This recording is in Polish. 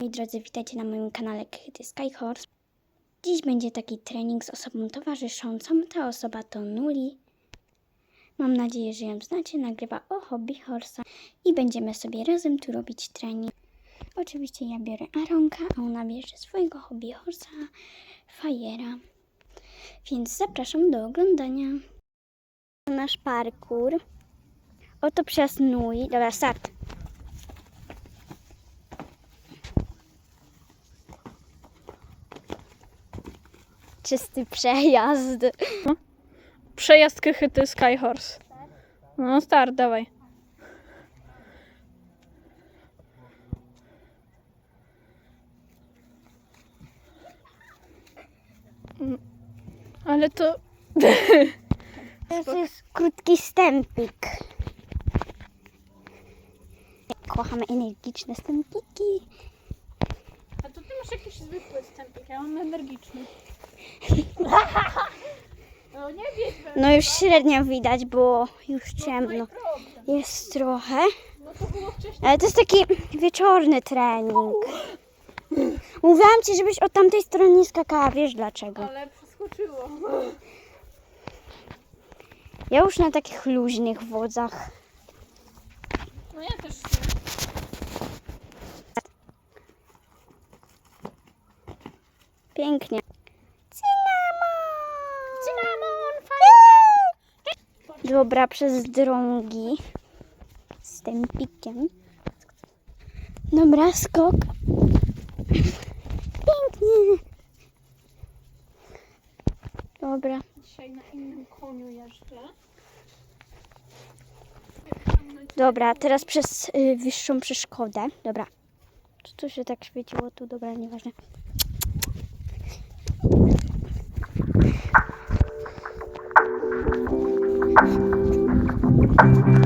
Moi drodzy, witajcie na moim kanale Kryty Skyhorse. Dziś będzie taki trening z osobą towarzyszącą. Ta osoba to Nuli. Mam nadzieję, że ją znacie. Nagrywa o hobby horsa i będziemy sobie razem tu robić trening. Oczywiście ja biorę Aronka, a ona bierze swojego hobby horsa Fajera. Więc zapraszam do oglądania. Nasz parkour. Oto przez Nuli. Dobra, start. Czysty przejazd. Przejazd Kychyty Skyhorse. No start, dawaj. Ale to... To jest krótki stępik. Kochamy energiczne stępiki. Masz jakiś zwykły stępik, ja mam energiczny. No nie No już średnio widać, bo już ciemno jest trochę. no to było wcześniej. Ale to jest taki wieczorny trening. Mówiłam ci, żebyś od tamtej strony nie skakała, wiesz dlaczego. Ale przeskoczyło. Ja już na takich luźnych wodzach. No ja też Pięknie. Cynamon! Cynamon, Dobra, przez drągi. Z tym pikiem. Dobra, skok. Pięknie. Dobra. Dzisiaj na innym koniu jeżdżę. Dobra, teraz przez y, wyższą przeszkodę. Dobra. Co to się tak świeciło tu? Dobra, nieważne. 你。